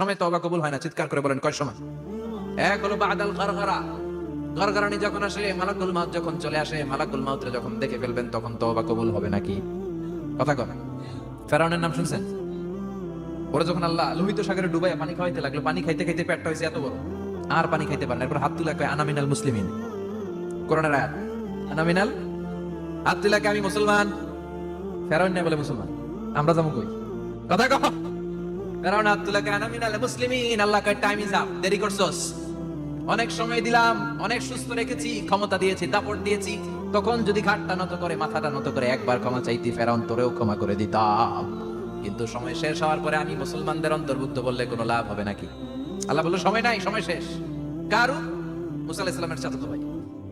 সময় তবা কবুল হয় না, চিৎকার করে বলেন, কয় সময়? এক হলো বাদাল গারগারা গারগারানি যখন আসে, মালাকুল মাউত যখন চলে আসে, মালাকুল মাউতরে যখন দেখে ফেলবেন, তখন তবা কবুল হবে নাকি? কথা কন ফেরাউনের নাম শুনছেন? ওরা যখন আল্লাহ লোহিত সাগরে ডুবাই পানি খাওয়াইতে লাগল, পানি খাইতে খাইতে পেটটা হয়েছে এত বড়। আর পানি খাইতে পারে এরপর হাত তুলা কয় আনামিনাল মুসলিমিন। করোনার আয়াত আনামিনাল হাত তুলা কয়, আমি মুসলমান। ফেরাউন নাই বলে মুসলমান। আমরা যাব কই? কথা কহ অনেক সময় দিলাম, অনেক সুস্থ রেখেছি, ক্ষমতা দিয়েছি, দাপট দিয়েছি। তখন যদি ঘাটটা নত করে, মাথাটা নত করে, একবার ক্ষমা চাইতি, ফেরাউন তোরেও ক্ষমা করে দিতাম। কিন্তু সময় শেষ হওয়ার পরে আমি মুসলমানদের অন্তর্ভুক্ত বললে কোনো লাভ হবে নাকি? আল্লাহ বলল, সময় নাই, সময় শেষ। কারণ মুসা আলাহিস সালামের চাচাতো ভাই।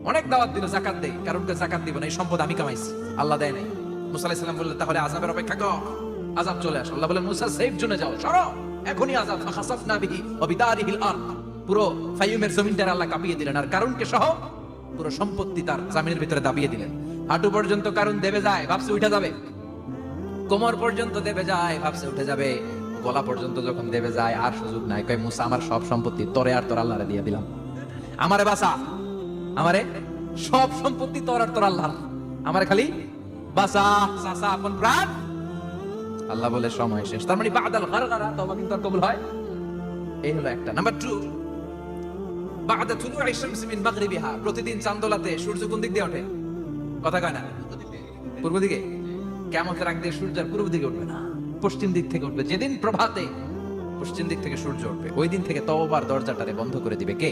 অনেক দাওয়াত দিল, জাকাত দেই। কারণকে জাকাত দিব না, এই সম্পদ আমি কামাইছি। আল্লাহ দেয় নাই। মুসা আলাহিস সালাম বললেন, তাহলে আজাবের অপেক্ষা কর। আজাব চলে আস। আল্লাহ বলেন, মুসা সেফ জোনে যাও। সরো। এখনই আজাব ফাখাসাফনা বিহি ওয়া বিদারিহিল আরদ পুরো ফাইয়ুমের জমিনটার আল্লাহ কাঁপিয়ে দিলেন। আর কারণকে সহ পুরো সম্পত্তি তার জামিনের ভিতরে দাবিয়ে দিলেন। হাঁটু পর্যন্ত কারণ দেবে যায়, ভাবছে উঠে যাবে। কোমর পর্যন্ত দেবে যায়, ভাবছে উঠে যাবে। গলা পর্যন্ত যখন দেবে যায়, আর সুযোগ নাই। কয়, মুসা, আমার সব সম্পত্তি তোরে আর তোর আল্লাহরে দিয়ে দিলাম। আমারে বাসা আমারে সব সম্পত্তি তোর আর তোর আল্লাহ আমারে খালি বাসা সাসা আপন প্রাণ আল্লাহ বলে, সময় শেষ। তার মানে বাদাল গারগারা, তওবা কিন্তু কবুল হয়? এই হলো একটা। নাম্বার টু বাদা তুলু আইশামস মিন মাগরিবিহা। প্রতিদিন চান্দোলাতে সূর্য কোন দিক দিয়ে ওঠে? কথা কয় না? পূর্ব দিকে? কেমতের আগ দিয়ে সূর্যের পূর্ব দিকে উঠবে না। পশ্চিম দিক থেকে উঠবে। যেদিন প্রভাতে পশ্চিম দিক থেকে সূর্য উঠবে, ওই দিন থেকে তওবার দরজাটারে বন্ধ করে দিবে কে?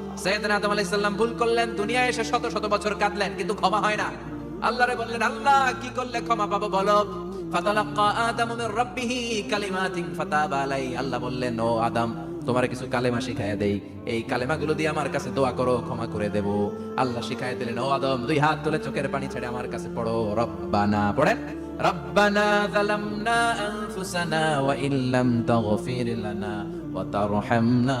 সাইয়েদনা আদম আলাইহিস সালাম ভুল করলেন দুনিয়ায় এসে শত শত বছর কাঁদলেন কিন্তু ক্ষমা হয় না আল্লাহরে বললেন আল্লাহ কি করলে ক্ষমা পাবো বলো ফাতালাক্কা আদামু মির রাব্বিহি কালিমাতিন ফাতাবা আলাই আল্লাহ বললেন ও আদম তোমার কিছু কালেমা শিখাইয়া দেই এই কালেমাগুলো দিয়ে আমার কাছে দোয়া করো ক্ষমা করে দেব আল্লাহ শিখাই দিলেন ও আদম দুই হাত তুলে চোখের পানি ছেড়ে আমার কাছে পড়ো রব্বানা পড়েন ربنا ظلمنا أنفسنا وإن لم تغفر لنا وترحمنا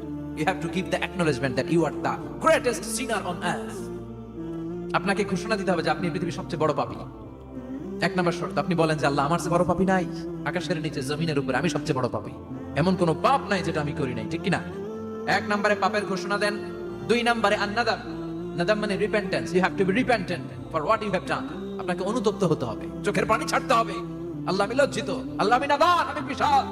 you have to give the acknowledgement that you are the greatest sinner on earth. আপনাকে ঘোষণা দিতে হবে যে আপনি পৃথিবীর সবচেয়ে বড় পাপী। এক নম্বর শর্ত, আপনি বলেন যে আল্লাহ আমার বড় পাপী নাই। আকাশের নিচে, জমিনের উপরে আমি সবচেয়ে বড় পাপী। এমন কোনো পাপ নাই যেটা আমি করি নাই, ঠিক কিনা? এক নম্বরে পাপের ঘোষণা দেন, দুই নম্বরে আন্নাদাম নাদাম মানে repentance you have to be repentant for what you have done আপনাকে অনুতপ্ত হতে হবে, চোখের পানি ছাড়তে হবে। আল্লাহ আমি লজ্জিত, আল্লাহ আমি নাদান আমি পিশাচ।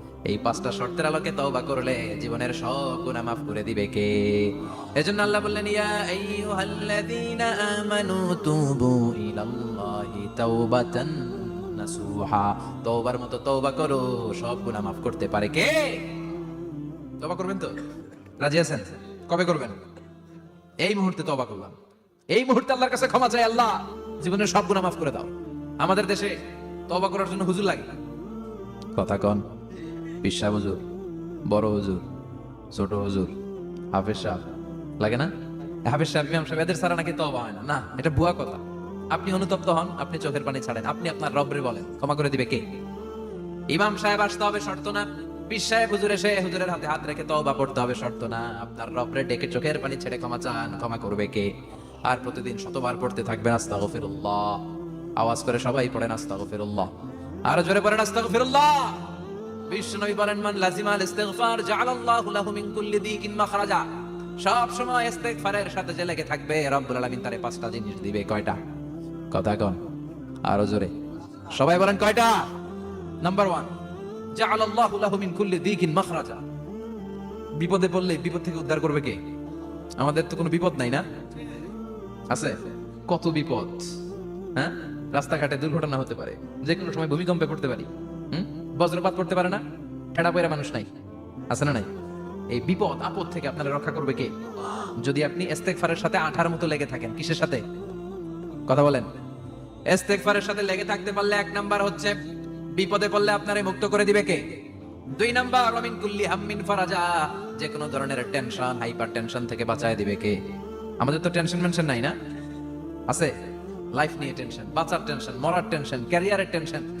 এই পাঁচটা শর্তের আলোকে তওবা করলে জীবনের সব গুনাহ মাফ করে দিবে কে? এজন্য আল্লাহ বললেন, ইয়া আইয়ুহাল্লাযীনা আমানু তুবু ইলাল্লাহি তাওবাতান নাসুহা। তওবার মতো তওবা করো, সব গুনাহ মাফ করতে পারে কে? তওবা করবেন তো? রাজি আছেন? কবে করবেন? এই মুহূর্তে তওবা করলাম। এই মুহূর্তে আল্লাহর কাছে ক্ষমা চাই, আল্লাহ, জীবনের সব গুনাহ মাফ করে দাও। আমাদের দেশে তওবা করার জন্য হুজুর লাগে কথা কন। পিসা হুজুর, বড় হুজুর, ছোট হুজুর, হাফেজ সাহেব, লাগে না? হাফেজ সাহেব, ইমাম সাহেব, এদের সারা নাকি তওবা হয় না? না, এটা ভুয়া কথা। আপনি অনুতপ্ত হন, আপনি চোখের পানি ছাড়েন, আপনি আপনার রব্রে বলেন, ক্ষমা করে দিবে কে? ইমাম সাহেব আসতে হবে শর্ত না, পীর সাহেব হুজুর এসে হুজুরের হাতে হাত রেখে তওবা পড়তে হবে শর্ত না, আপনার রবরে ডেকে চোখের পানি ছেড়ে ক্ষমা চান, ক্ষমা করবে কে? আর প্রতিদিন শতবার পড়তে থাকবেন আস্তাগফিরুল্লাহ। আওয়াজ করে সবাই পড়েন আস্তাগফিরুল্লাহ। আর জোরে পড়েন আস্তাগফিরুল্লাহ। সাথে যে লেগে থাকবে তারে পাঁচটা জিনিস দিবে। কয়টা? কথা আরও জোরে। সবাই বলেন কয়টা? নাম্বার ওয়ান বিপদে পড়লে বিপদ থেকে উদ্ধার করবে কে? আমাদের তো কোনো বিপদ নাই না? আছে? কত বিপদ? হ্যাঁ? রাস্তাঘাটে দুর্ঘটনা হতে পারে। যে কোনো সময় ভূমিকম্পে পড়তে পারি। হুম? বজ্রপাত পড়তে পারে না, ঠেড়া পয়রা মানুষ নাই। আছে না নাই? এই বিপদ, আপদ থেকে আপনারা রক্ষা করবে কে? যদি আপনি ইস্তেগফারের সাথে আঠার মতো লেগে থাকেন, কিসের সাথে? কথা বলেন। ইস্তেগফারের সাথে লেগে থাকতে পারলে এক নাম্বার হচ্ছে, বিপদে পড়লে আপনারে মুক্ত করে দিবে কে? দুই নাম্বার রমিন কুল্লি হাম্মিন ফারাজা, যে কোনো ধরনের টেনশন, হাইপার টেনশন থেকে বাঁচায় দিবে কে? আমাদের তো টেনশন মেনশন নাই না? আছে? লাইফ নিয়ে টেনশন, বাঁচার টেনশন, মরার টেনশন, ক্যারিয়ারের টেনশন।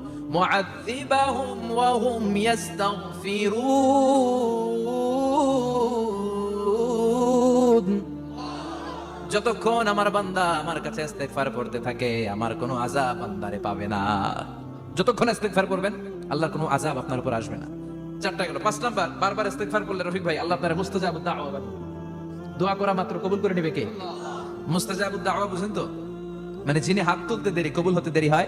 আল্লাহু মুআযিবাহুম ওয়া হুম যতক্ষণ আমার বান্দা আমার কাছে ইস্তেগফার করতে থাকে, আমার কোনো আযাব বান্দারে পাবে না। যতক্ষণ ইস্তেগফার করবেন, আল্লাহর কোনো আযাব আপনার উপর আসবে না। চারটা গেল, পাঁচ নাম্বার, বারবার ইস্তেগফার করলে রফিক ভাই, আল্লাহ আপনার মুস্তাজাব দাওয়া দোয়া করা মাত্র কবুল করে নেবে কে? মুস্তাজাবুদ দাওয়া বুঝেন তো? মানে যিনি হাত তুলতে দেরি, কবুল হতে দেরি হয়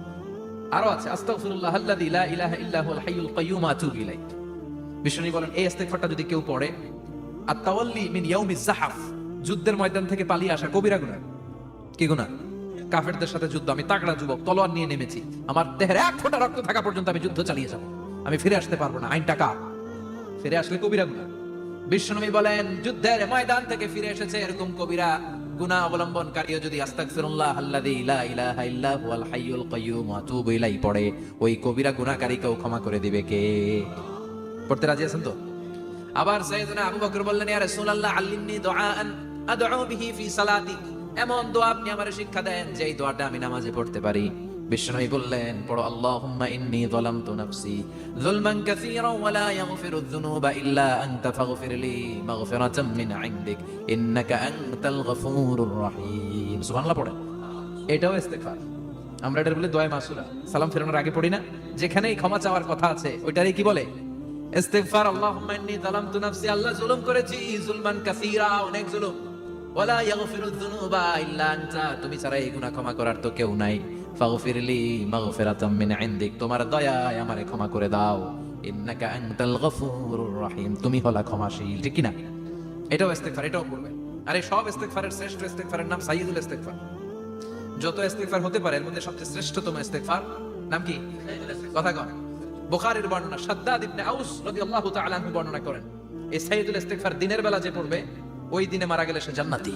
আরও আছে বলেন, এই যদি কেউ পড়ে, আত-তাওয়াল্লি মিন জাহাফ, যুদ্ধের ময়দান থেকে পালিয়ে আসা কবিরা কি কাফেরদের সাথে যুদ্ধ, আমি তাগড়া যুবক, তলোয়ার নিয়ে নেমেছি। আমার দেহের এক ফোঁটা রক্ত থাকা পর্যন্ত আমি যুদ্ধ চালিয়ে যাব। আমি ফিরে আসতে পারব না আইন টাকা ফিরে আসলে কবিরা গুনাহ। বিশ্বনবী বলেন, যুদ্ধের ময়দান থেকে ফিরে এসেছে এরকম কবিরা গুনাহ অবলম্বনকারীও যদি আস্তাগফিরুল্লাহ আল্লাযী লা ইলাহা ইল্লা হুয়াল হাইয়ুল কাইয়্যুম ওয়া ইলাইহি পড়ে, ওই কবিরা গুনাহকারীকেও ক্ষমা করে দিবে কে? পড়তে রাজি আছেন তো? আবার সাইয়েদনা আবু বকর বললেন, ইয়া রাসূলুল্লাহ, আল্লিমনি দুআআন আদউ বিহি ফি সালাতি। এমন দোয়া আপনি আমারে শিক্ষা দেন, যেই দোয়াটা আমি নামাজে পড়তে পারি। বিশ্বনবী বললেন, পড়ো, আল্লাহুম্মা ইন্নী যালামতু নাফসি যুনুবা ইল্লা আনতা ফাগফির লি মাগফিরাতাম মিন ইনদিক ইন্নাকা আনতাল গফুরুর সুবহানাল্লাহ এটাও ইস্তেগফার। আমরা এটা বলে দোয়া সালাম ফেরানোর আগে পড়ি না? যেখানেই ক্ষমা চাওয়ার কথা আছে, ওইটারই কি বলে? ইস্তিগফার, আল্লাহুম্মা ইন্নী যালামতু আল্লাহ জুলুম করেছি, জুলমান কাসীরা, অনেক জুলুম। ওয়ালা ইয়াগফিরু যুনুবা ইল্লা আনতা। তুমি ছাড়া এই গুনাহ ক্ষমা করার তো কেউ নাই। ফাগফিরলি মাগফিরাতাম মিন ইনদিক। তোমার আমারে ক্ষমা করে দাও। তুমি ক্ষমাশীল। ঠিক কি না এটাও ইস্তিগফার, এটাও আরে সব ইস্তিগফারের শ্রেষ্ঠ ইস্তিগফারের নাম ইস্তিগফার। যত ইস্তিগফার হতে পারে, এর মধ্যে সবচেয়ে শ্রেষ্ঠতম ইস্তিগফার নাম কি? কথা কন। বুখারীর বর্ণনা শাদ্দাদ ইবনে আউস রাদিয়াল্লাহু তাআলা বর্ণনা করেন, এই সাইয়্যিদুল ইস্তিগফার দিনের বেলা যে পড়বে, ওই দিনে মারা গেলে সে জান্নাতি।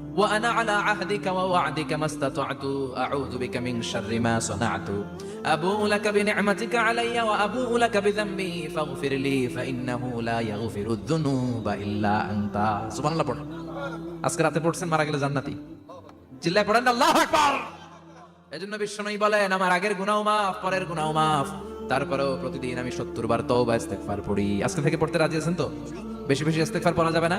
وأنا على عهدك ووعدك ما استطعت أعوذ بك من شر ما صنعت أبوء لك بنعمتك علي وأبوء لك بذنبي فاغفر لي فإنه لا يغفر الذنوب إلا أنت سبحان الله পড়েন আজকে রাতে পড়ছেন মারা গেলে জান্নাতি চিল্লায় পড়েন আল্লাহু আকবার এজন্য বিশ্বনবী বলেন আমার আগের গুনাও মাফ পরের গুনাও মাফ তারপরেও প্রতিদিন আমি সত্তর বার তওবা ইস্তেগফার পড়ি আজকে থেকে পড়তে রাজি আছেন তো বেশি বেশি ইস্তেগফার পড়া যাবে না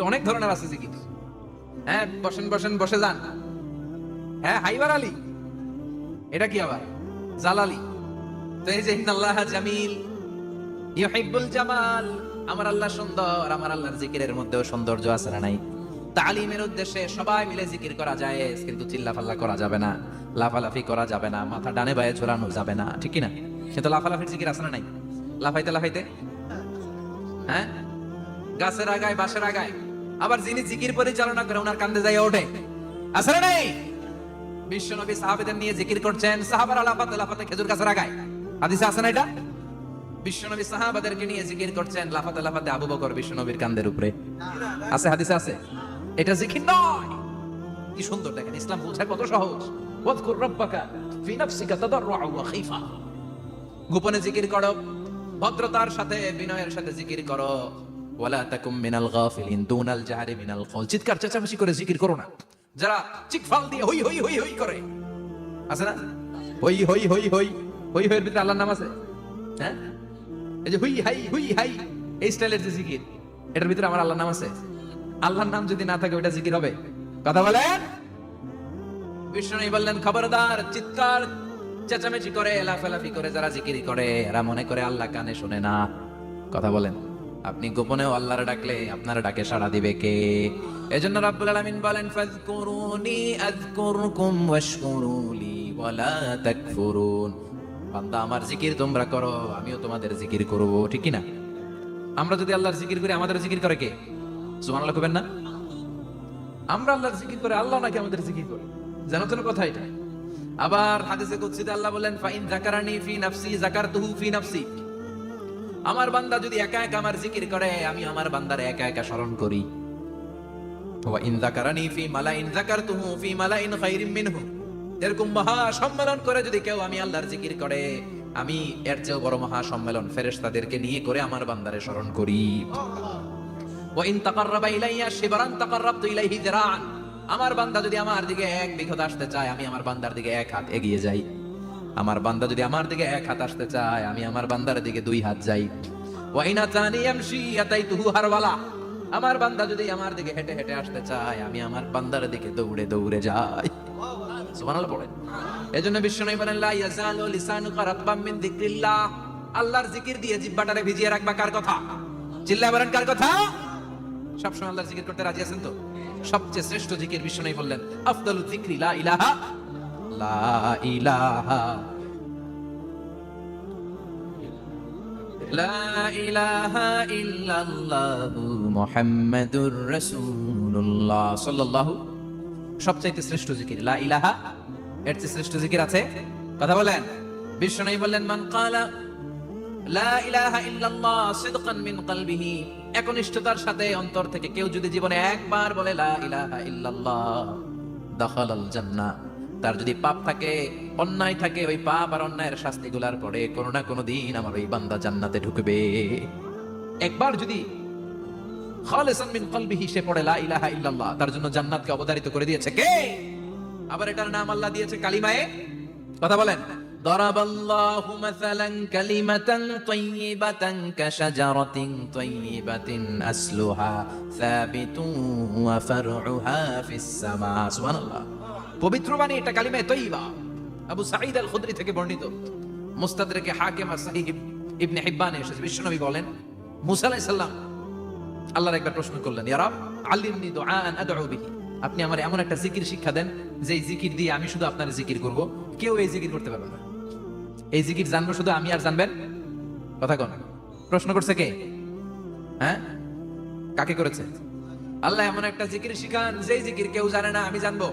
তো অনেক ধরনের আছে জিকির। হ্যাঁ বসেন বসেন, বসে যান। হ্যাঁ হাইবার আলী। এটা কি আবার? জালালি তো এই যে, ইন্নাল্লাহ জামিল। ইউহিব্বুল জামাল। আমার আল্লাহ সুন্দর, আমার আল্লাহর জিকিরের মধ্যেও সৌন্দর্য আছে না নাই? তালিমের উদ্দেশ্যে সবাই মিলে জিকির করা যায় কিন্তু চিল্লাফাল্লা করা যাবে না। লাফালাফি করা যাবে না, মাথা ডানে বায়ে ঝোলানো যাবে না, ঠিক না কিন্তু লাফালাফির জিকির আছে না নাই? লাফাইতে লাফাইতে? হ্যাঁ? গাছের আগায় বাসের আগায়? আবার যিনি জিকির পরিচালনা করে ওনার কান্দে যাই ওঠে। না নাই? বিশ্বনবী সাহাবেদের নিয়ে জিকির করছেন, সাহাবার লাফাতে লাফাতে খেজুর গাছের আগায়। হাদিসে আছে না এটা? বিশ্বনবী সাহাবাদেরকে নিয়ে জিকির করছেন, লাফাতে লাফাতে আবু বকর কান্দের উপরে। আছে, হাদিসে আছে? এটা জিকির নয়। কি সুন্দর দেখেন, ইসলাম বোঝা কত সহজ। ওয়াজকুর রাব্বাকা ফি নাফসিকা তাদাররুআ ওয়া খীফা। গোপনে জিকির করো, ভদ্রতার সাথে, বিনয়ের সাথে জিকির করো। ওয়ালা তাকুম মিনাল গাফিলিন দুনাল জাহারি মিনাল কওল। চিৎকার, চেঁচামেচি করে জিকির করো না। যারা চিকফাল দিয়ে হই হই হই হই করে, আছে না? হই হই হই হই হই, হইয়ের ভিতরে আল্লাহর নাম আছে? হ্যাঁ? এই যে হুই, হাই হুই, হাই, এই স্টাইলের যে জিকির, এটার ভিতরে আমার আল্লাহর নাম আছে? আল্লাহর নাম যদি না থাকে, ওইটা জিকির হবে। কথা বলেন? বিষ্ণু বললেন, খবরদার, চিৎকার, চেঁচামেচি করে এলাফেলাফি করে যারা জিকিরি করে, এরা মনে করে আল্লাহ কানে শুনে না। কথা বলেন। আপনি গোপনেও আল্লাহর ডাকলে আপনার ডাকে সাড়া দিবে কে? এজন্য রাব্বুল আলামিন বলেন, ফাযকুরুনি আযকুরকুম ওয়াশকুরুলি ওয়ালা তাকফুরুন। বান্দা, আমার জিকির তোমরা করো, আমিও তোমাদের জিকির করব। ঠিক কি না আমরা যদি আল্লাহর জিকির করি, আমাদের জিকির করে কে? সুবহানাল্লাহ কবেন না? আমরা আল্লাহর জিকির করে, আল্লাহ নাকি আমাদের জিকির করে? জানো তো কথা এটা। আবার হাদিসে কুদসিতে আল্লাহ বলেন, ফাইন যাকারানি ফি নাফসি যাকারতুহু ফি নাফসি। আমার বান্দা যদি একা একা আমার জিকির করে, আমি আমার বান্দারে একা একা স্মরণ করি। এর চেয়েও বড় মহা সম্মেলন নিয়ে আমার বান্দারে স্মরণ করি। আমার বান্দা যদি আমার দিকে এক বিঘত আসতে চায়, আমি আমার বান্দার দিকে এক হাত এগিয়ে যাই। আমার বান্দা যদি আমার দিকে এক হাত আসতে চায়, আমি আমার বান্দার দিকে দুই হাত যাই। ওয়া ইন আতানি ইয়ামশি আতাইতুহু হারওয়ালা। আমার বান্দা যদি আমার দিকে হেঁটে হেঁটে আসতে চায়, আমি আমার বান্দার দিকে দৌড়ে দৌড়ে যাই। সুবহানাল্লাহ পড়েন। এজন্য বিশ্বনবী বলেন, লা ইয়াজালু লিসানুকা রাতবাম মিন যিকরিল্লাহ। আল্লাহর জিকির দিয়ে জিহ্বাটারে ভিজিয়ে রাখবা কার কথা? চিল্লায় বলেন কার কথা? সবসময় আল্লাহর জিকির করতে রাজি আছেন তো? সবচেয়ে শ্রেষ্ঠ জিকির বিশ্ব নেই বললেন, আফদালু জিক্রি লা ইলাহা লা ইলাহা লা ইলাহা ইল্লাল্লাহু সবচাইতে শ্রেষ্ঠ জিকির। ইলাহা, এর চেয়ে শ্রেষ্ঠ জিকির আছে? কথা বলেন। বিশ্ব নেই বললেন, মান কালা, লা ইলাহা মিন একনিষ্ঠতার সাথে অন্তর থেকে কেউ যদি জীবনে একবার বলে, লা ইলাহা ইল্লাল্লাহ, দাখালাল জান্নাহ। তার যদি পাপ থাকে অন্যায় থাকে ওই পাপ আর অন্যায়ের শাস্তিগুলার পরে কোনো না কোনো দিন আমার ওই বান্দা জান্নাতে ঢুকবে একবার যদি খালিসান মিন কলবিহি সে পড়ে লা ইলাহা ইল্লাল্লাহ তার জন্য জান্নাতকে অবধারিত করে দিয়েছে কে আবার এটার নাম আল্লাহ দিয়েছে কালিমায়ে কথা বলেন ضرب الله مثلا كلمة طيبة كشجرة طيبة أصلها ثابت وفرعها في السماء سبحان الله পবিত্র বাণী, এটা কালিমায়ে তৈবা আবু সাঈদ আল খুদরি থেকে বর্ণিত। মুস্তাদরেকে হাকিম আর সাহিহ ইবনে হিব্বানে এসেছে। বিশ্বনবী বলেন, মুসা আলাইহিস সালাম আল্লাহর একবার প্রশ্ন করলেন, ইয়া রব, আল্লিমনি দুআআন আদউ বিহি। আপনি আমার এমন একটা জিকির শিক্ষা দেন যে জিকির দিয়ে আমি শুধু আপনার জিকির করব। কেউ এই জিকির করতে পারবে না। এই জিকির জানব শুধু আমি আর জানবেন? কথা কোন। প্রশ্ন করছে কে? হ্যাঁ? কাকে করেছে? আল্লাহ এমন একটা জিকির শিখান, যেই জিকির কেউ জানে না, আমি জানব।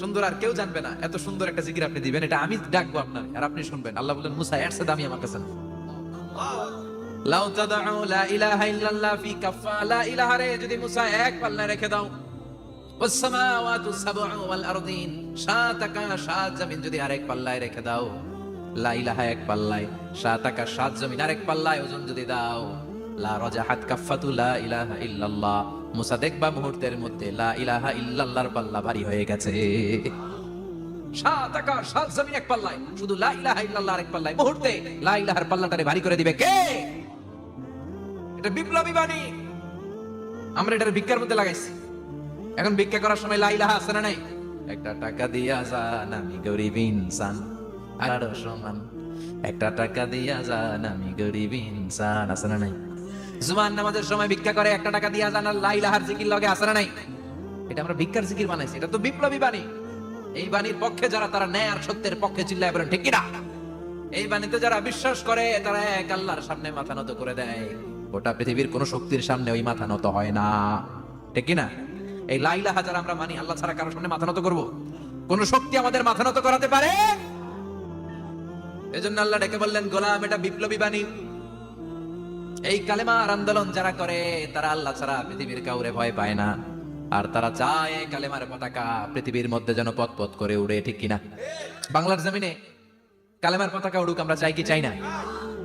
সুন্দর আর কেউ জানবে না এত সুন্দর একটা জিকির আপনি দিবেন এটা আমি ডাকবো আপনার আর আপনি শুনবেন আল্লাহ বললেন মুসা এর চেয়ে দামি আমার কাছে না লাউ তাদউ লা ইলাহা ইল্লাল্লাহ ফি কাফা লা ইলাহা রে যদি মুসা এক পাল্লায় রেখে দাও والسماوات السبع والارضين সাত আকাশ সাত জমিন যদি আরেক পাল্লায় রেখে দাও লা ইলাহা এক পাল্লায় সাত আকাশ সাত জমিন আরেক পাল্লায় ওজন যদি দাও লা রাজাহাত কাফাতু লা ইলাহা ইল্লাল্লাহ মুসা দেখবা মুহূর্তের মধ্যে, লা ইলাহা ইল্লাল্লাহর পাল্লা ভারী হয়ে গেছে। এক শুধু পাল্লায়। মুহূর্তে ভারী করে দিবে কে? এটা বিপ্লবী বাণী। আমরা মধ্যে লাগাইছি। এখন করার সময় আছে না নাই? একটা টাকা দিয়া যান আমি গরিব ইনসান, আরও সমান। একটা টাকা দিয়া গরিব ইনসান, আছে না নাই? জুমান নামাজের সময় ভিক্ষা করে, একটা টাকা দিয়া আর লা ইলাহার জিকির লগে আছে নাই? এটা আমরা ভিক্ষার জিকির বানাইছি, এটা তো বিপ্লবী বাণী। এই বাণীর পক্ষে যারা, তারা ন্যায় আর সত্যের পক্ষে চিল্লায় বলেন, ঠিক কিনা? এই বাণীতে যারা বিশ্বাস করে, তারা এক আল্লাহর সামনে মাথা নত করে দেয়। গোটা পৃথিবীর কোন শক্তির সামনে ওই মাথা নত হয় না। ঠিক কিনা? এই লাইলা হাজার আমরা মানি, আল্লাহ ছাড়া কারোর সামনে মাথা নত করব? কোন শক্তি আমাদের মাথা নত করাতে পারে? এজন্য আল্লাহ ডেকে বললেন, গোলাম, এটা বিপ্লবী বাণী। এই কালেমার আন্দোলন যারা করে, তারা আল্লাহ ছাড়া পৃথিবীর কাউরে ভয় পায় না। আর তারা চায় কালেমার পতাকা পৃথিবীর মধ্যে যেন পথ পথ করে উড়ে, ঠিক কিনা? বাংলার জমিনে কালেমার পতাকা উড়ুক, আমরা চাই কি চাই না?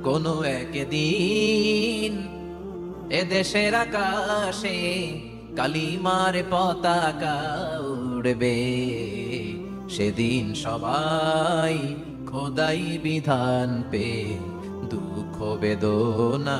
কোন একদিন এ দেশের আকাশে কালিমার পতাকা উড়বে। সেদিন সবাই খোদাই বিধান পে দুঃখ বেদনা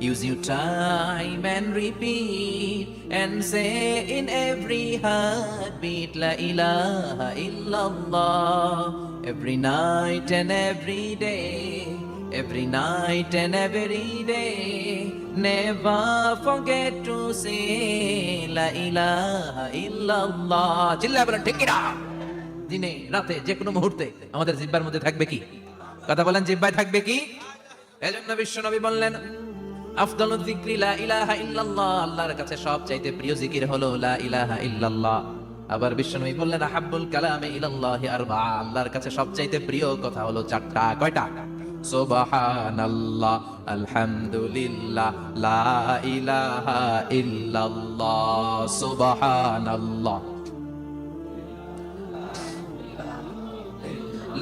Use your time and repeat and say in every heartbeat La ilaha illallah every night and every day every night and every day never forget to say La ilaha illallah চিল্লা বলেন ঠিক কিনা দিনে রাতে যে কোনো মুহূর্তে আমাদের জিব্বার মধ্যে থাকবে কি কথা বলেন জিব্বায় থাকবে কি এজন্য বিশ্ব নবী বললেন আফদালু জিক্রি লা ইলাহা ইল্লাল্লাহ, আল্লাহর কাছে সবচাইতে প্রিয় জিকির হলো লা ইলাহা ইল্লাল্লাহ। আবার বিশ্বনবী বললেন, আহাব্বুল কালামে ইলাল্লাহি আরবা আল্লাহর কাছে সবচাইতে প্রিয় কথা হলো চারটা, কয়টা? সুবহানাল্লাহ, আলহামদুলিল্লাহ, লা ইলাহা ইল্লাল্লাহ, সুবহানাল্লাহ।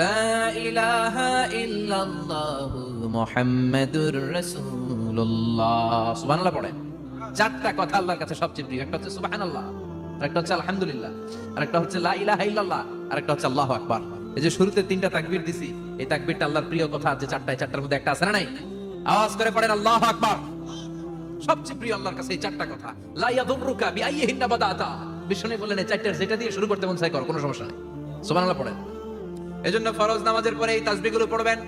লা ইলাহা ইল্লাল্লাহ, মুহাম্মাদুর রাসূল। সুবাহ পড়েন চারটা কথা আল্লাহর কাছে সবচেয়ে প্রিয়। একটা হচ্ছে আরেকটা হচ্ছে আলহামদুলিল্লাহ, আরেকটা হচ্ছে আরেকটা হচ্ছে আকবার। এই যে শুরুতে তিনটা দিছি, এই আল্লাহর প্রিয় কথা চারটায় চারটার মধ্যে একটা আছে না নাই? আওয়াজ করে পড়েন আকবার। সবচেয়ে প্রিয় আল্লাহর কাছে এই চারটা কথা। লাইয়া ইয়াদুররুকা বিআইয়িহিন বলেন এই চারটার যেটা দিয়ে শুরু করতে মন চাই কর, কোনো সমস্যা নাই। সুবহানাল্লাহ পড়েন। এজন্য ফরজ নামাজের পরে এই তাসবিহগুলো পড়বেন।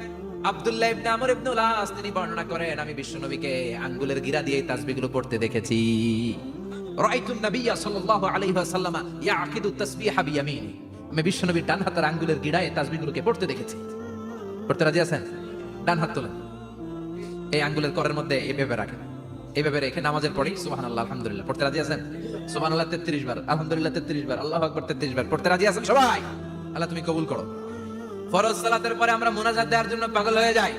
আব্দুল্লাহ ইবনে আমর ইবনে উলাস, তিনি বর্ণনা করেন, আমি বিশ্বনবীকে আঙ্গুলের গিরা দিয়ে তাসবিহগুলো পড়তে দেখেছি। রাআইতু নবিয়্য সাল্লাল্লাহু আলাইহি ওয়াসাল্লাম ইয়াকিদু তাসবিহা বিয়ামিনি। আমি বিশ্বনবীর ডান হাতের আঙ্গুলের গিরায় তাসবিহগুলোকে পড়তে দেখেছি। পড়তে রাজি আছেন? ডান হাত তোলেন। এই আঙ্গুলের করের মধ্যে এইভাবে রাখেন। এইভাবে রেখে নামাজের পরেই সুবহানাল্লাহ, আলহামদুলিল্লাহ। পড়তে রাজি আছেন? সুবহানাল্লাহ 33 বার, আলহামদুলিল্লাহ 33 বার, আল্লাহু আকবার 33 বার। পড়তে রাজি আছেন সবাই? আল্লাহ তুমি কবুল করো। ফরজ সালাতের পরে আমরা মোনাজাত দেওয়ার জন্য পাগল হয়ে যাই।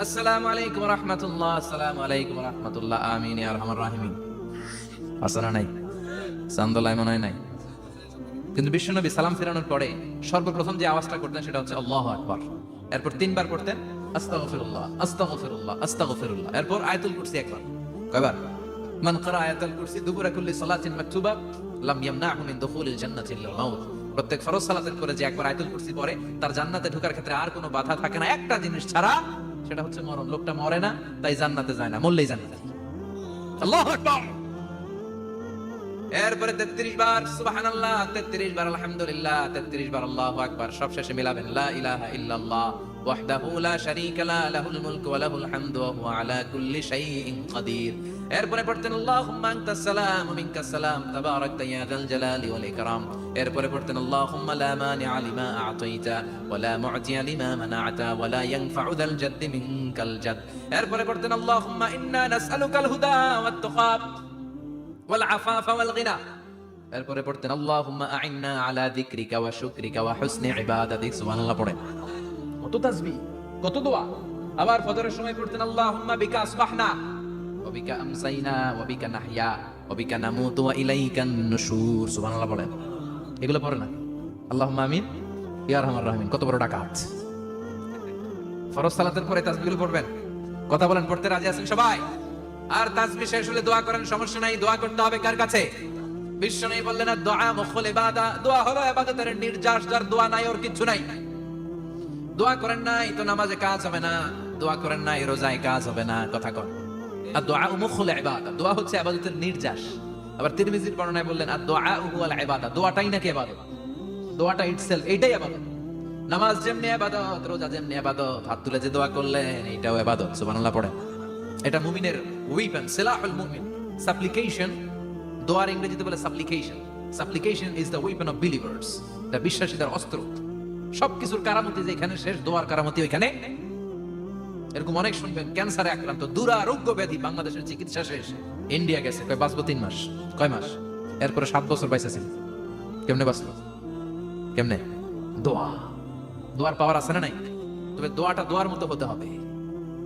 আসসালামু আলাইকুম রাহমাতুল্লাহ, আসসালামু আলাইকুম রাহমাতুল্লাহ, আমিন ইয়া আরহামার রাহিমিন। আসনা নাই? সান্দলাই মনে নাই। কিন্তু বিশ্বনবী সালাম ফেরানোর পরে সর্বপ্রথম যে আওয়াজটা করতেন সেটা হচ্ছে আল্লাহু আকবার। এরপর তিনবার পড়তেন, আস্তাগফিরুল্লাহ আস্তাগফিরুল্লাহ আস্তাগফিরুল্লাহ। এরপর আয়াতুল কুরসি একবার। কয়বার? মান ক্বারা আয়াতুল কুরসি দুবুরা কুল্লি সালাতিন মাকতুবা, লাম ইয়ামনাহু মিন দুখুলিল জান্নাতি মাউত। প্রত্যেক ফরজ সালাতের করে যে একবার আয়াতুল কুরসি পড়ে, তার জান্নাতে ঢোকার ক্ষেত্রে আর কোনো বাধা থাকে না। একটা জিনিস ছাড়া সেটা হচ্ছে মরণ। লোকটা মরে না, তাই জান্নাতে যায় না, মরলেই জান্নাতে আল্লাহু আকবার। এরপরে তেত্রিশ বার, সুবহানাল্লাহ, তেত্রিশ বার, আলহামদুলিল্লাহ, তেত্রিশ বার, আল্লাহু আকবার, সব শেষে মিলাবেন, লা ইলাহা ইল্লাল্লাহ, ওয়াহদাহু লা শারীকা লা, লাহুল মুলকু ওয়া লাহুল হামদু, ওয়া হুয়া আলা কুল্লি এরপরে পড়তেন, আল্লাহুম্মা আনতাস সালাম মিনকাস সালাম, তাবারাকতা ইয়া যাল জালালি ওয়াল এরপরে পড়তেন, আল্লাহুম্মা লা মানিআ লিমা আ'তাইতা, ওয়া লা মু'তিয়া লিমা মানা'তা, ওয়া লা ইয়ানফা'ু যাল জাদ্দি মিনকাল জাদ এরপরে পড়তেন, আল্লাহুম্মা ইন্না নাসআলুকাল হুদা ওয়াত ওয়াল আফাফা ওয়াল গিনা এরপরে পড়তেন, আল্লাহুম্মা আইন্না আলা যিকরিকা ওয়া শুকরিকা ওয়া হুসনি ইবাদাতিক সুবহানাল্লাহ পড়েন। কত তাসবিহ, কত দোয়া। আবার ফজরের সময় পড়তেন, আল্লাহুম্মা বিকা আসবাহনা ওয়া বিকা আমসাইনা ওয়া বিকা নাহয়া ওয়া বিকা নামুতু ওয়া ইলাইকান নুশুর সুবহানাল্লাহ পড়েন। এগুলো পড়ে না? আল্লাহুম্মা আমিন ইয়া রহমান রহিম কত বড় ডাকাত। ফরজ সালাতের পরে তাসবিহগুলো পড়বেন। কথা বলেন, পড়তে রাজি আছেন সবাই? আর তাসবিহ শেষ হলে দোয়া করেন, সমস্যা নাই, দোয়া করতে হবে কার কাছে? বিশ্ব নেই বললেন দোয়া মুখল ইবাদা দোয়া হলো ইবাদতের নির্যাস, যার দোয়া নাই ওর কিছু নাই। দোয়া করেন নাই তো নামাজে কাজ হবে না, দোয়া করেন নাই রোজায় কাজ হবে না, কথা কন। আর দোয়া মুখল ইবাদা দোয়া হচ্ছে ইবাদতের নির্যাস। আবার তিরমিজির বর্ণনায় বললেন আর দোয়া হুয়াল ইবাদা দোয়াটাই নাকি ইবাদত? দোয়াটা ইটসেলফ এইটাই ইবাদত। নামাজ যেমনি ইবাদত, রোজা যেমনি ইবাদত, হাত তুলে যে দোয়া করলেন, এইটাও ইবাদত, সুবহানাল্লাহ পড়েন। এটা মুমিনের উইপেন সিলাহুল মুমিন সাপ্লিকেশন দোয়ার ইংরেজিতে বলে supplication supplication is the weapon of believers the বিশ্বাসীদের অস্ত্র। সবকিছুর কারামতি যেখানে শেষ, দোয়ার কারামতি ওইখানে। এরকম অনেক শুনবেন, ক্যান্সারে আক্রান্ত, দুরারোগ্য ব্যাধি, বাংলাদেশের চিকিৎসা শেষ। ইন্ডিয়া গেছে, কয়, বাঁচবো তিন মাস, কয় মাস? এরপরে সাত বছর বাইসেছিল কেমনে বাঁচলো? কেমনে? দোয়া। দোয়ার পাওয়ার আছে না নাই? তবে দোয়াটা দোয়ার মতো হতে হবে।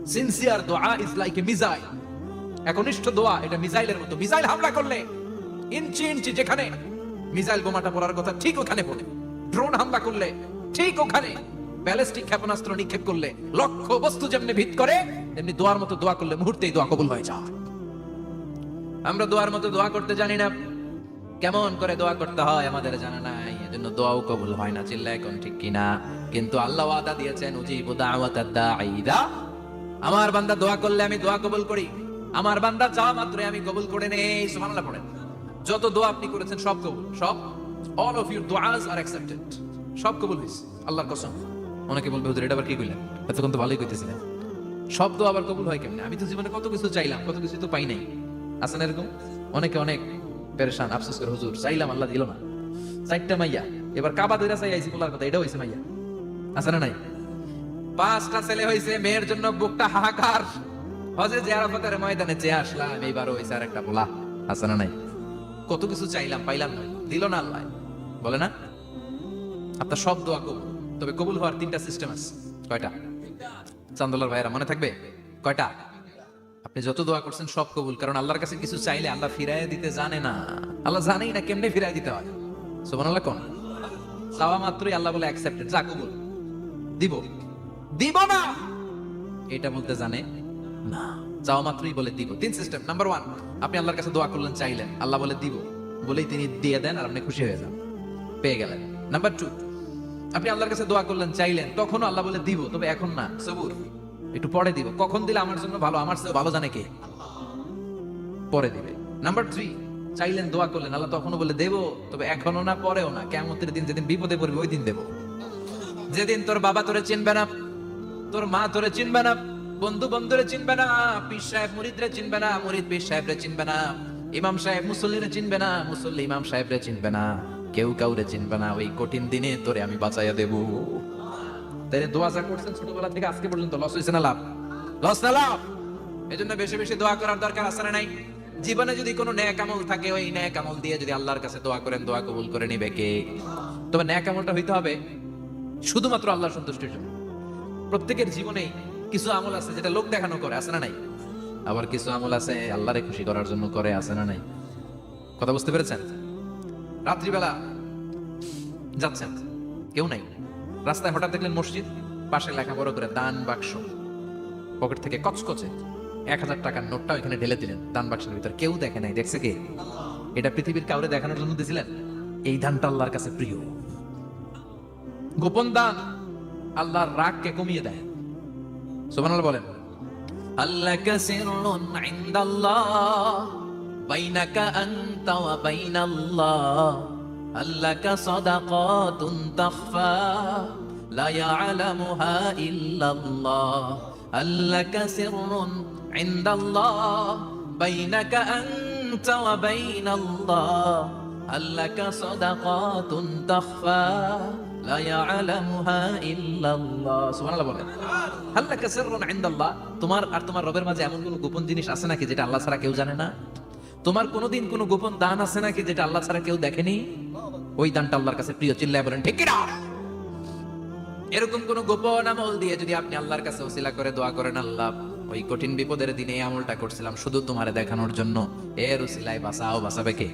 সিনসিয়ার দোয়া ইজ লাইক এ মিসাইল একনিষ্ঠ দোয়া, এটা মিসাইলের মতো। মিসাইল হামলা করলে, ইঞ্চি ইঞ্চি যেখানে, মিসাইল বোমাটা পড়ার কথা ঠিক ওখানে পড়ে। ড্রোন হামলা করলে, ঠিক ওখানে। ব্যালিস্টিক ক্ষেপণাস্ত্র নিক্ষেপ করলে, লক্ষ বস্তু যেমনি ভিত করে, তেমনি দোয়ার মতো দোয়া করলে মুহূর্তেই দোয়া কবুল হয়ে যায়। আমরা দোয়ার মতো দোয়া করতে জানি না। কেমন করে দোয়া করতে হয় আমাদের জানা নাই। এজন্য দোয়াও কবুল হয় না চিল্লা এখন ঠিক কিনা। কিন্তু আল্লাহ ওয়াদা দিয়েছেন, উজিবু দাওয়াতাদ দাঈদা আমার বান্দা দোয়া করলে আমি দোয়া কবুল করি। আমার বান্দা যা মাত্র আমি কবুল করে নেই, সুবহানাল্লাহ পড়েন। যত দোয়া আপনি করেছেন, সব কবুল, সব। অল অফ ইউর দোয়াজ আর অ্যাকসেপ্টেড সব কবুল হয়েছে, আল্লাহর কসম। অনেকে বলবে, হুজুর, এটা আবার কি কইলেন? এতক্ষণ তো ভালোই কইতেছিলেন। সব দোয়া আবার কবুল হয় কেমনে? আমি তো জীবনে কত কিছু চাইলাম, কত কিছু তো পাই নাই। আছে না এরকম? অনেকে অনেক পেরেশান, আফসোস করে, হুজুর, চাইলাম, আল্লাহ দিল না। চারটা মাইয়া, এবার কাবা দইরা চাই আইছি বলার কথা এটা হইছে মাইয়া। আছে না নাই? পাঁচটা ছেলে হয়েছে মেয়ের জন্য বুকটা হাহাকার। হজে যে আরাফাতের ময়দানে চেয়ে আসলাম এইবারও হয়েছে আর একটা বলা, আছে না নাই? কত কিছু চাইলাম, পাইলাম না, দিল না আল্লাহ। বলে না? আপনার সব দোয়া কবুল। তবে কবুল হওয়ার তিনটা সিস্টেম আছে। কয়টা? চান্দোলার ভাইয়েরা, মনে থাকবে? কয়টা? আপনি যত দোয়া করছেন সব কবুল, কারণ আল্লাহর কাছে কিছু চাইলে আল্লাহ ফিরাই দিতে জানে না। আল্লাহ জানেই না কেমনে ফিরাই দিতে হয়। সোমান আল্লাহ কোন? চাওয়া মাত্রই আল্লাহ বলে অ্যাকসেপ্টেড যা কবুল। দিব। দিব না। এটা বলতে জানে? না। চাওয়া মাত্রই বলে দিব। তিন সিস্টেম নাম্বার ওয়ান আপনি আল্লাহর কাছে দোয়া করলেন, চাইলেন। আল্লাহ বলে দিব। বলেই তিনি দিয়ে দেন আর আপনি খুশি হয়ে যান। পেয়ে গেলেন। নাম্বার টু আপনি আল্লাহর কাছে দোয়া করলেন, চাইলেন। তখনও আল্লাহ বলে দিব, তবে এখন না। সবুর, একটু পরে দিব। কখন দিলে আমার জন্য ভালো? আমার ভালো জানে কে? পরে দিবে। নাম্বার থ্রি চাইলেন, দোয়া করলেন। আল্লাহ তখনও বলে দেব, তবে এখনও না, পরেও না। কেমতের দিন যেদিন বিপদে পড়বে, ওই দিন দেব। যেদিন তোর বাবা তোরে চিনবে না তোর মা তোরে চিনবে না, বন্ধু বন্ধুরে চিনবে না, পীর সাহেব মুরিদরে চিনবে না, মুরিদ পীর সাহেবরে চিনবে না, ইমাম সাহেব মুসল্লিরে চিনবে না, মুসল্লি ইমাম সাহেবরে চিনবে না, কেউ কাউরে চিনবে না, ওই কঠিন দিনে তোরে আমি বাঁচাইয়া দেব। তাই দোয়া যা করছেন ছোটবেলা থেকে আজকে পর্যন্ত, লস হয়েছে না লাভ? লস না লাভ? এজন্য বেশি বেশি দোয়া করার দরকার আছে না নাই? জীবনে যদি কোনো ন্যাক আমল থাকে, ওই ন্যাক আমল দিয়ে যদি আল্লাহর কাছে দোয়া করেন, দোয়া কবুল করে নিবে কে? তবে ন্যাক আমলটা হইতে হবে শুধুমাত্র আল্লাহর সন্তুষ্টির জন্য। প্রত্যেকের জীবনে কিছু আমল আছে যেটা লোক দেখানো করে, আছে না নাই? আবার কিছু আমল আছে আল্লাহরে খুশি করার জন্য করে, আছে না নাই? কথা বুঝতে পেরেছেন? রাত্রিবেলা যাচ্ছেন। কেউ নাই। রাস্তায় হঠাৎ দেখলেন মসজিদ, পাশে লেখা বড় করে দান বাক্স। পকেট থেকে কচকচে এক হাজার টাকার নোটটা ওইখানে ঢেলে দিলেন। দান বাক্সের ভিতর কেউ দেখে নাই। দেখছে কে? এটা পৃথিবীর কাউরে দেখানোর জন্য দিয়েছিলেন এই দানটা আল্লাহর কাছে প্রিয়। গোপন দান আল্লাহর রাগকে কমিয়ে দেয়। সুবহানাল্লাহ বলেন আল্লাহ কাসিরুন ইনদাল্লাহ, বাইনাকা আনতা ওয়া বাইনাল্লাহ আল্লাকা সাদাকাতুন তাখফা, লা ইয়ালামুহা ইল্লাল্লাহ আল্লাকা সিররুন ইনদাল্লাহ, বাইনাকা আনতা ওয়া বাইনাল্লাহ আল্লাকা সাদাকাতুন তাখফা তোমার আর তোমার রবের মাঝে এমন কোনো গোপন জিনিস আছে নাকি যেটা আল্লাহ ছাড়া কেউ জানে না? তোমার কোনোদিন কোনো গোপন দান আছে নাকি যেটা আল্লাহ ছাড়া কেউ দেখেনি? ওই দানটা আল্লাহর কাছে প্রিয়, চিল্লায় বলেন, ঠিক এরকম কোন গোপন আমল দিয়ে যদি আপনি আল্লাহর কাছে ওসিলা করে, দোয়া করেন, আল্লাহ, ওই কঠিন বিপদের দিনে এই আমলটা করছিলাম, শুধু তোমারে দেখানোর জন্য। এর ওসিলায় বাঁচাও, বাঁচাবে কে?